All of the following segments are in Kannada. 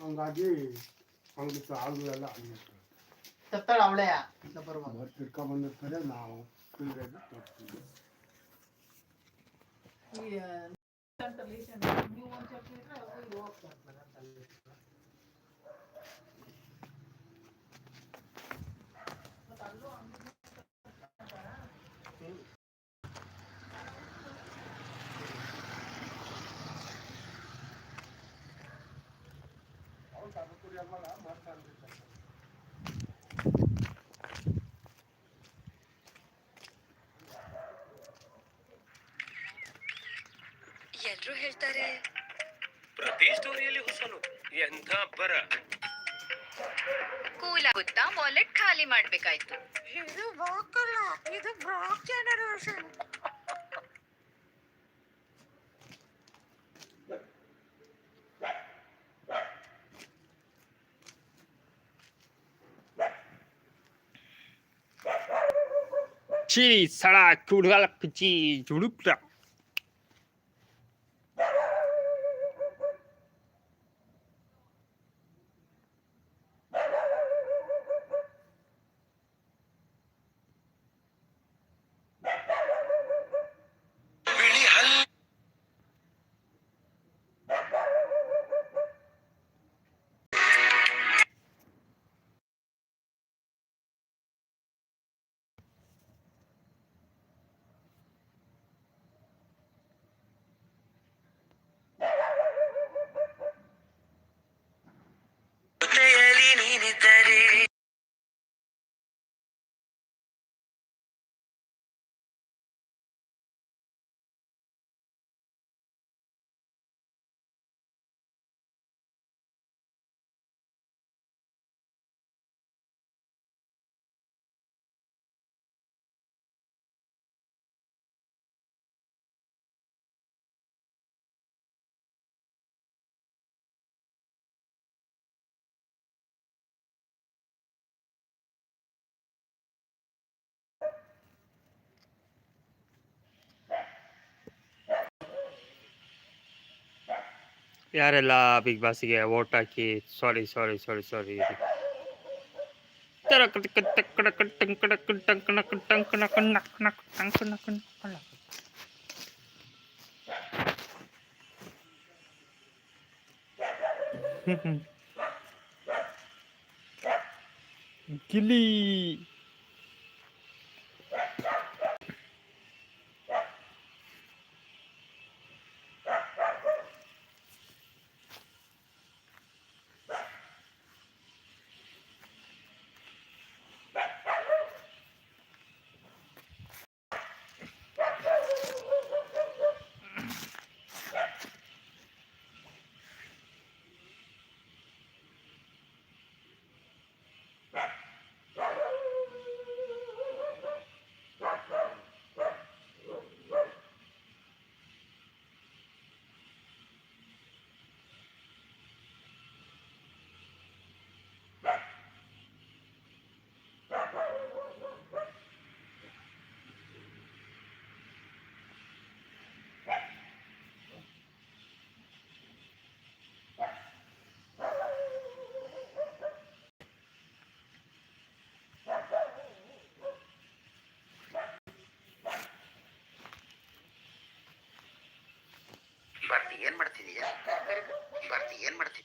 ಹಂಗಾಗಿ ಹಂಗೆ ಹಾಲುಗಳೆಲ್ಲ ಆಗಿರ್ತವೆ ತರ್ತಾಳ ಅವಳೆ ಬರುವಾಗ ಅವ್ರು ತಿರ್ಕೊಂಬಂದಿರ್ತಾರೆ ನಾವು ಕ್ಲೀನಾಗಿ ತೋರಿಸ್ತೀವಿ. ಈ ನೀವು ಒಂದು ಚಟ್ನಿ ಇಟ್ರೆ ಅದು ಇದು ಹೋಗ್ತಾರೆ ಎಲ್ರು ಹೇಳ್ತಾರೆ? ಪ್ರತಿ ಸ್ಟೋರಿಯಲ್ಲಿ ಹೊಸನು ಎಂಥ ಬರ ಕೂಲ್ ಆಗುತ್ತಾ ವಾಲೆಟ್ ಖಾಲಿ ಮಾಡ್ಬೇಕಾಯ್ತು. ಇದು ವಾಕಲ್ಲ ಇದು ಬ್ರಾಕ್ ಜನರೇಷನ್ চিড়ি ছাড়া চুড়াল চুড়ুকটা ಯಾರೆಲ್ಲ ಬಿಗ್ ಬಾಸ್ಗೆ ವೋಟ್ ಹಾಕಿ sorry sorry sorry sorry Gilli ಬರ್ತಿ ಏನ್ ಮಾಡ್ತಿದೀಯ? ಬರ್ತಿ ಏನ್ ಮಾಡ್ತಿ?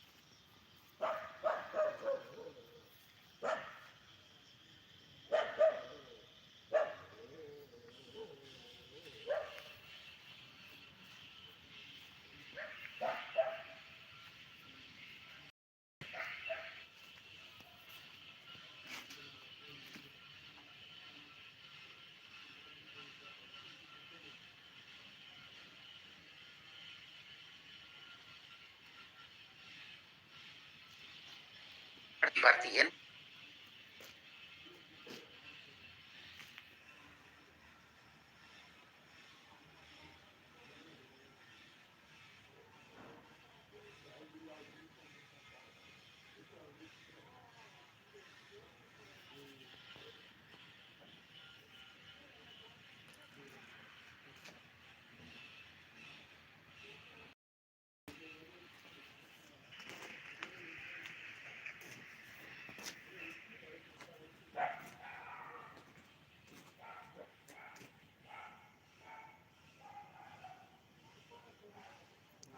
ಬರ್ತಿ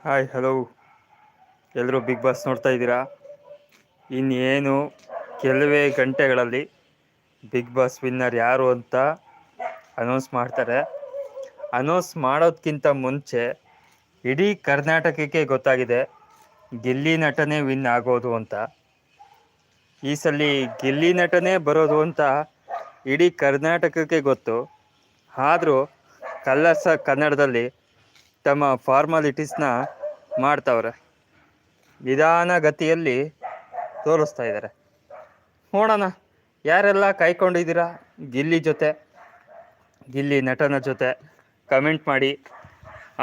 ಹಾಯ್ ಹಲೋ ಎಲ್ಲರೂ ಬಿಗ್ ಬಾಸ್ ನೋಡ್ತಾ ಇದ್ದೀರಾ? ಇನ್ನೇನು, ಕೆಲವೇ ಗಂಟೆಗಳಲ್ಲಿ ಬಿಗ್ ಬಾಸ್ ವಿನ್ನರ್ ಯಾರು ಅಂತ ಅನೌನ್ಸ್ ಮಾಡ್ತಾರೆ. ಅನೌನ್ಸ್ ಮಾಡೋದಕ್ಕಿಂತ ಮುಂಚೆ ಇಡೀ ಕರ್ನಾಟಕಕ್ಕೆ ಗೊತ್ತಾಗಿದೆ ಗಿಲ್ಲಿ ನಟನೆ ವಿನ್ ಆಗೋದು ಅಂತ. ಈ ಸಲ ಗಿಲ್ಲಿ ನಟನೆ ಬರೋದು ಅಂತ ಇಡೀ ಕರ್ನಾಟಕಕ್ಕೆ ಗೊತ್ತು. ಆದರೂ ಕಲರ್ಸ ಕನ್ನಡದಲ್ಲಿ ತಮ್ಮ ಫಾರ್ಮಾಲಿಟೀಸ್ನ ಮಾಡ್ತಾವ್ರೆ. ನಿಧಾನಗತಿಯಲ್ಲಿ ತೋರಿಸ್ತಾ ಇದ್ದಾರೆ ನೋಡೋಣ, ಯಾರೆಲ್ಲ ಕಾಯ್ಕೊಂಡಿದ್ದೀರಾ? ಗಿಲ್ಲಿ ಜೊತೆ, ಗಿಲ್ಲಿ ನಟನ ಜೊತೆ ಕಮೆಂಟ್ ಮಾಡಿ,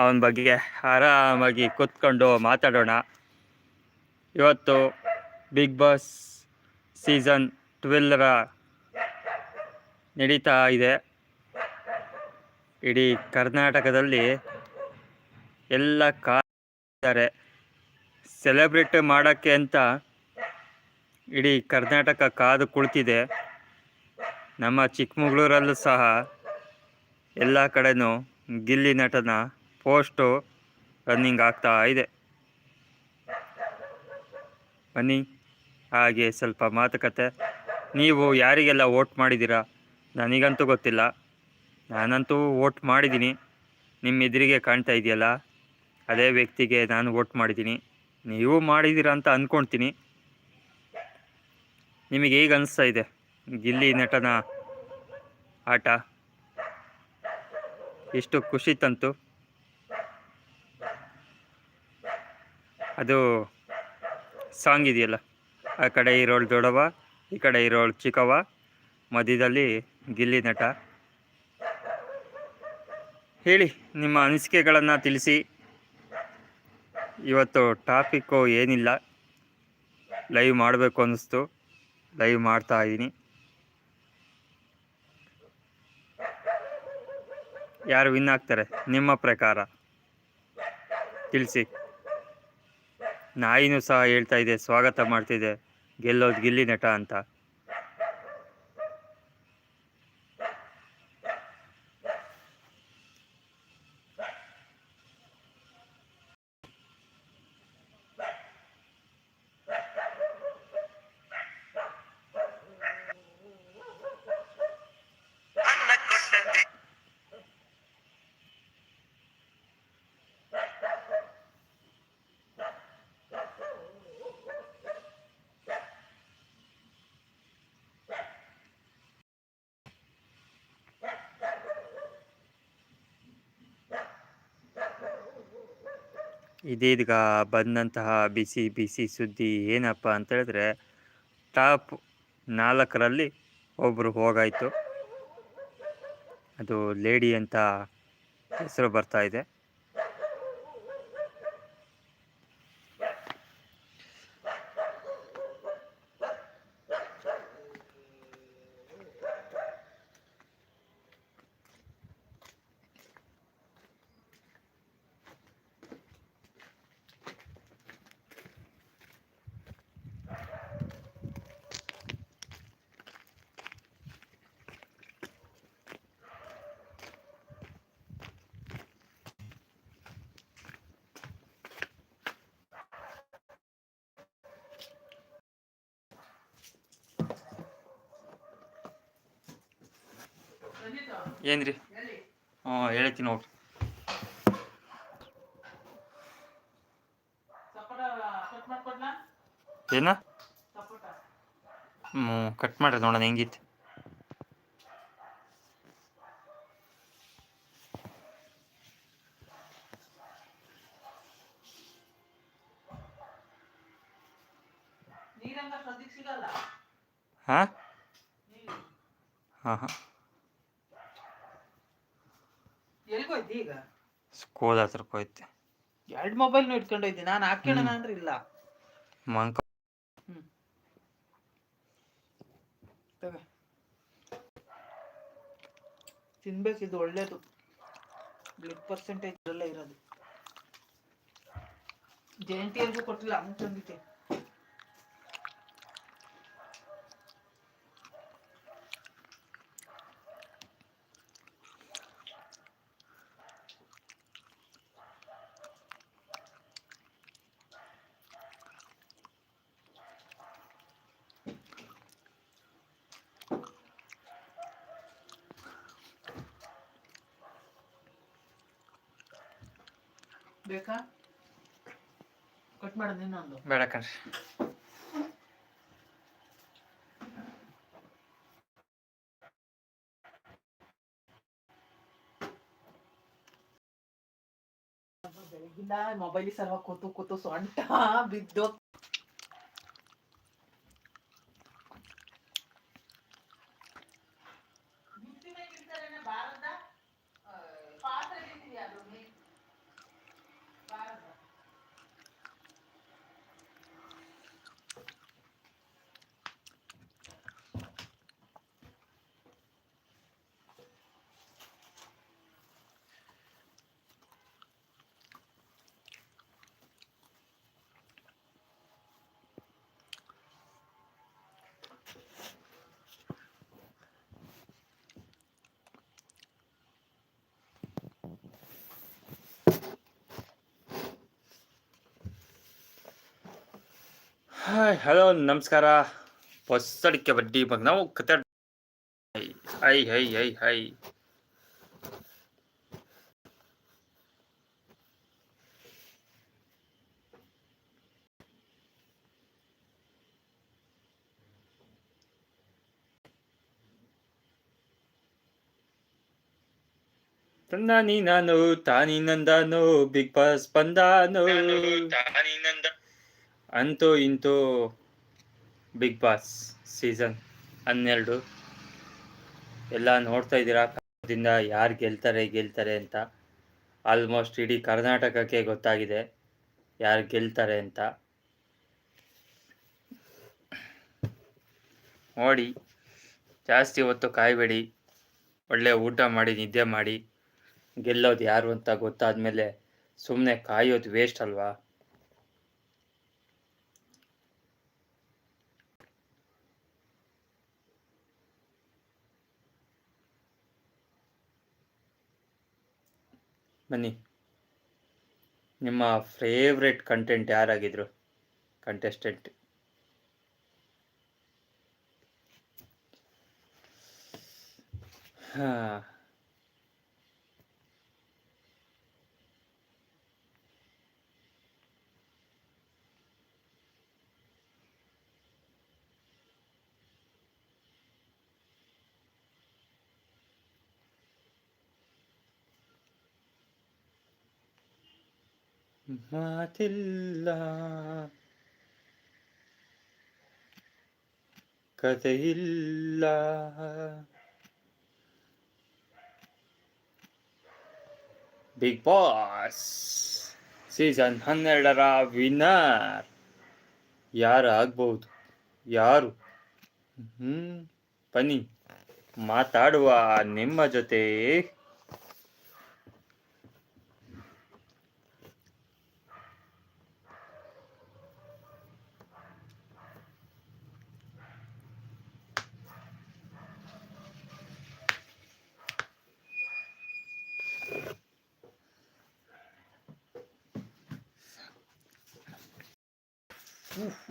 ಅವನ ಬಗ್ಗೆ ಆರಾಮಾಗಿ ಕೂತ್ಕೊಂಡು ಮಾತಾಡೋಣ. ಇವತ್ತು ಬಿಗ್ ಬಾಸ್ ಸೀಸನ್ ಟ್ವೆಲ್ರ ನಡೀತಾ ಇದೆ. ಇಡೀ ಕರ್ನಾಟಕದಲ್ಲಿ ಎಲ್ಲ ಕಾತಾರೆ ಸೆಲೆಬ್ರೇಟ್ ಮಾಡೋಕ್ಕೆ ಅಂತ ಇಡೀ ಕರ್ನಾಟಕ ಕಾದು ಕುಳಿತಿದೆ. ನಮ್ಮ ಚಿಕ್ಕಮಗಳೂರಲ್ಲೂ ಸಹ ಎಲ್ಲ ಕಡೆನೂ ಗಿಲ್ಲಿ ನಟನ ಪೋಸ್ಟು ರನ್ನಿಂಗ್ ಆಗ್ತಾ ಇದೆ. ಬನ್ನಿ, ಹಾಗೆ ಸ್ವಲ್ಪ ಮಾತುಕತೆ. ನೀವು ಯಾರಿಗೆಲ್ಲ ವೋಟ್ ಮಾಡಿದ್ದೀರಾ? ನನಗಂತೂ ಗೊತ್ತಿಲ್ಲ. ನಾನಂತೂ ವೋಟ್ ಮಾಡಿದ್ದೀನಿ. ನಿಮ್ಮ ಎದುರಿಗೆ ಕಾಣ್ತಾ ಇದೆಯಲ್ಲ? ಅದೇ ವ್ಯಕ್ತಿಗೆ ನಾನು ವೋಟ್ ಮಾಡಿದ್ದೀನಿ. ನೀವು ಮಾಡಿದ್ದೀರಾ ಅಂತ ಅಂದ್ಕೊಳ್ತೀನಿ ನಿಮಗೆ ಈಗ ಅನಿಸ್ತಾ ಇದೆ. ಗಿಲ್ಲಿ ನಟನ ಆಟ. ಎಷ್ಟು ಖುಷಿ ತಂತು. ಅದು ಸಾಂಗ್ ಇದೆಯಲ್ಲ. ಆ ಕಡೆ ಇರೋಳು ದೊಡವ, ಈ ಕಡೆ ಇರೋಳು ಚಿಕ್ಕವ. ಮಧ್ಯದಲ್ಲಿ ಗಿಲ್ಲಿ ನಟ. ಹೇಳಿ, ನಿಮ್ಮ ಅನಿಸಿಕೆಗಳನ್ನು ತಿಳಿಸಿ. ಇವತ್ತು ಟಾಪಿಕ್ಕು ಏನಿಲ್ಲ. ಲೈವ್ ಮಾಡಬೇಕು ಅನ್ನಿಸ್ತು ಲೈವ್ ಮಾಡ್ತಾ ಇದ್ದೀನಿ. ಯಾರು ವಿನ್ ಆಗ್ತಾರೆ? ನಿಮ್ಮ ಪ್ರಕಾರ? ತಿಳಿಸಿ. ನಾಯಿನೂ ಸಹ ಹೇಳ್ತಾ ಇದೆ, ಸ್ವಾಗತ ಮಾಡ್ತಿದೆ. ಗೆಲ್ಲೋದು ಗಿಲ್ಲಿ ನಟ ಅಂತ. ಇದೀಗ ಬಂದಂತಹ ಬಿಸಿ ಬಿಸಿ ಸುದ್ದಿ ಏನಪ್ಪ ಅಂತ ಹೇಳಿದ್ರೆ, ಟಾಪ್ ನಾಲ್ಕರಲ್ಲಿ ಒಬ್ಬರು ಹೋಗಾಯಿತು. ಅದು ಲೇಡಿ ಅಂತ ಹೆಸರು ಬರ್ತಾ ಏನ್ರಿ? ಹಾ ಹ್ಞೂ ಹೇಳ್ತೀನಿ ನೋಡ್ರಿ. ಏನ? ಹ್ಮ್ ಹ್ಞೂ ಕಟ್ ಮಾಡ್ರಿ ನೋಡೋಣ ಹೆಂಗಿತ್ತು ಹಾಂ? ಹಾಂ ಹಾಂ. ಈಗ? ಸ್ಕೂಲ್ ಹತ್ರಕ್ಕೆ ಹೋಯ್ತೆ ಎರಡು ಮೊಬೈಲ್ ಇಟ್ಕೊಂಡೋಯ್ತಿ ನಾನು ಹಾಕ್ಕೊಳ್ಳೋಣ ಅಂದ್ರೆ ಇಲ್ಲ. ಮಂಕ ತಿನ್ಬೇಕು ಇದು ಒಳ್ಳೇದು. ಬ್ಲಡ್ ಪರ್ಸೆಂಟೇಜ್ ಎಲ್ಲ ಇರೋದು. ಜಯಂತಿಯರ್ಗೂ ಕೊಟ್ಟಿಲ್ಲ ಹಂಗೆ ತಂದಿದ್ದೆ ಬೇಕಾ? ಕಟ್ ಮಾಡೋದು ಇನ್ನೊಂದು. ಬೇಡ ಕಣ್ರಿ. ಮೊಬೈಲ್ ಸಲ ಕೂತು ಕೂತು ಸೊಂಟ ಬಿದ್ದು ಹಾಯ್ ಹಲೋ ನಮಸ್ಕಾರ ಹೊಸಡಿಕೆ ಬಡ್ಡಿ ಬಗ್ಗೆ ನಾವು ಕತೆ ಹೈ ಹೈ ಹೈ ಹೈ ತನ್ನಾನಿ ನಾನು ತಾನಿ ನಂದಾನು ಬಿಗ್ ಬಾಸ್ ಬಂದಾನು ಅಂತೂ ಇಂತೂ ಬಿಗ್ ಬಾಸ್ ಸೀಸನ್ ಹನ್ನೆರಡು. ಎಲ್ಲ ನೋಡ್ತಾ ಇದ್ದೀರಾ? ದಿಂದ ಯಾರು ಗೆಲ್ತಾರೆ ಗೆಲ್ತಾರೆ ಅಂತ. ಆಲ್ಮೋಸ್ಟ್ ಇಡೀ ಕರ್ನಾಟಕಕ್ಕೆ ಗೊತ್ತಾಗಿದೆ ಯಾರು ಗೆಲ್ತಾರೆ ಅಂತ. ನೋಡಿ, ಜಾಸ್ತಿ ಹೊತ್ತು ಕಾಯಬೇಡಿ. ಒಳ್ಳೆ ಊಟ ಮಾಡಿ, ನಿದ್ದೆ ಮಾಡಿ. ಗೆಲ್ಲೋದು ಯಾರು ಅಂತ ಗೊತ್ತಾದ ಮೇಲೆ ಸುಮ್ಮನೆ ಕಾಯೋದು ವೇಸ್ಟ್ ಅಲ್ವಾ? ಬನ್ನಿ. ನಿಮ್ಮ ಫೇವ್ರೆಟ್ ಕಂಟೆಂಟ್ ಯಾರಾಗಿದ್ರು? ಕಂಟೆಸ್ಟೆಂಟ್ ಹಾಂ. ಮಾತಿಲ್ಲ. ಕಥೆಯಿಲ್ಲ. ಬಿಗ್ ಬಾಸ್ ಸೀಸನ್ ಹನ್ನೆರಡರ ವಿನ್ನರ್. ಯಾರು ಆಗ್ಬೋದು ಯಾರು? ಹ್ಮ್, ಬನ್ನಿ, ಮಾತಾಡುವ ನಿಮ್ಮ ಜೊತೆ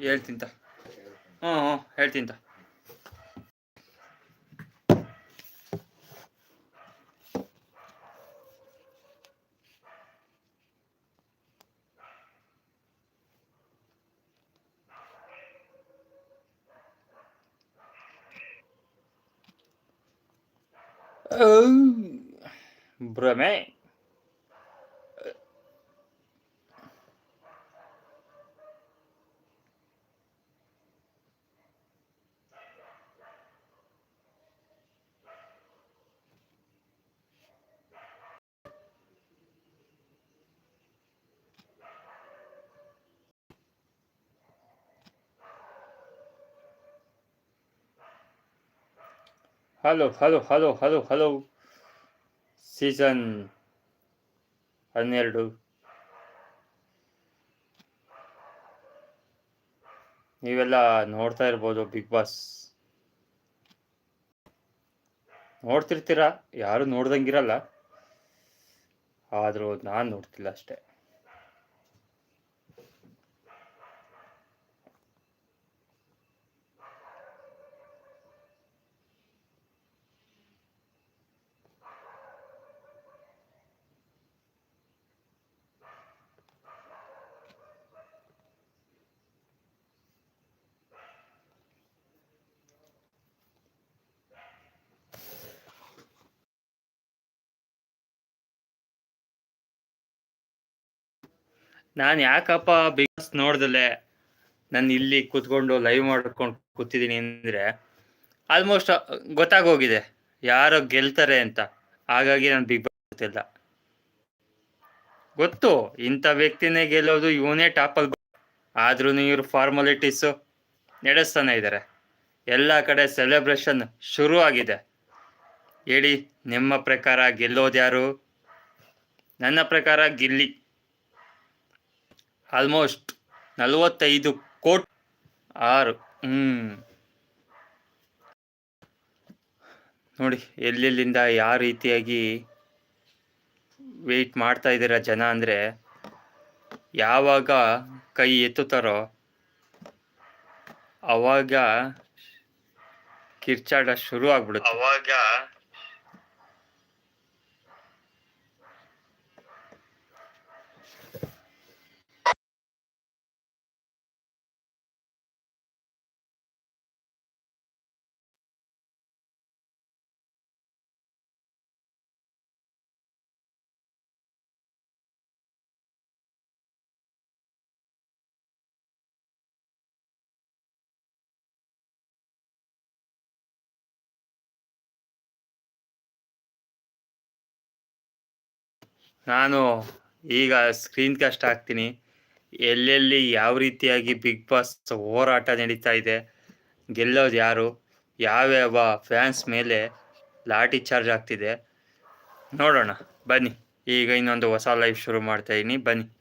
예, 얘를 뛴다. 어, 어, 얘를 뛴다. Oh, brame. Hello hello hello hello hello season ಹನ್ನೆರಡು. ನೀವೆಲ್ಲ ನೋಡ್ತಾ ಇರ್ಬೋದು ಬಿಗ್ ಬಾಸ್ ನೋಡ್ತಿರ್ತೀರಾ? ಯಾರು ನೋಡ್ದಂಗಿರಲ್ಲ. ಆದರೂ ನಾನು ನೋಡ್ತಿಲ್ಲ ಅಷ್ಟೇ. ನಾನು ಯಾಕಪ್ಪ ಬಿಗ್ ಬಾಸ್ ನೋಡ್ದಲೆ ನಾನು ಇಲ್ಲಿ ಕೂತ್ಕೊಂಡು ಲೈವ್ ಮಾಡ್ಕೊಂಡು ಕೂತಿದ್ದೀನಿ ಅಂದರೆ ಆಲ್ಮೋಸ್ಟ್ ಗೊತ್ತಾಗೋಗಿದೆ. ಯಾರು ಗೆಲ್ತಾರೆ ಅಂತ. ಹಾಗಾಗಿ ನಾನು ಬಿಗ್ ಬಾಸ್ ಗೊತ್ತಿಲ್ಲ. ಗೊತ್ತು, ಇಂಥ ವ್ಯಕ್ತಿನೇ ಗೆಲ್ಲೋದು ಇವನೇ ಟಾಪಲ್ಲಿ ಆದ್ರೂ ಇವ್ರು ಫಾರ್ಮಾಲಿಟೀಸು ನಡೆಸ್ತಾನೆ ಇದ್ದಾರೆ ಎಲ್ಲ ಕಡೆ ಸೆಲೆಬ್ರೇಷನ್ ಶುರು ಆಗಿದೆ ಹೇಳಿ, ನಿಮ್ಮ ಪ್ರಕಾರ ಗೆಲ್ಲೋದು ಯಾರು? ನನ್ನ ಪ್ರಕಾರ ಗಿಲ್ಲಿ ಆಲ್ಮೋಸ್ಟ್ ನಲವತ್ತೈದು ಕೋಟಿ ಆರು, ಹ್ಮ್. ನೋಡಿ, ಎಲ್ಲೆಲ್ಲಿಂದ ಯಾವ ರೀತಿಯಾಗಿ ವೆಯ್ಟ್ ಮಾಡ್ತಾ ಇದ್ದೀರ ಜನ ಅಂದರೆ, ಯಾವಾಗ ಕೈ ಎತ್ತುತ್ತಾರೋ ಅವಾಗ ಕಿರ್ಚಾಟ ಶುರು ಆಗ್ಬಿಡುತ್ತೆ. ಅವಾಗ ನಾನು ಈಗ ಸ್ಕ್ರೀನ್ ಕಾಸ್ಟ್ ಹಾಕ್ತೀನಿ. ಎಲ್ಲೆಲ್ಲಿ ಯಾವ ರೀತಿಯಾಗಿ ಬಿಗ್ ಬಾಸ್ ಹೋರಾಟ ನಡೀತಾ ಇದೆ, ಗೆಲ್ಲೋದು ಯಾರು, ಯಾವ್ಯಾವ ಫ್ಯಾನ್ಸ್ ಮೇಲೆ ಲಾಠಿ ಚಾರ್ಜ್ ಆಗ್ತಿದೆ. ನೋಡೋಣ. ಬನ್ನಿ. ಈಗ ಇನ್ನೊಂದು ಹೊಸ ಲೈಫ್ ಶುರು ಮಾಡ್ತಾ ಬನ್ನಿ.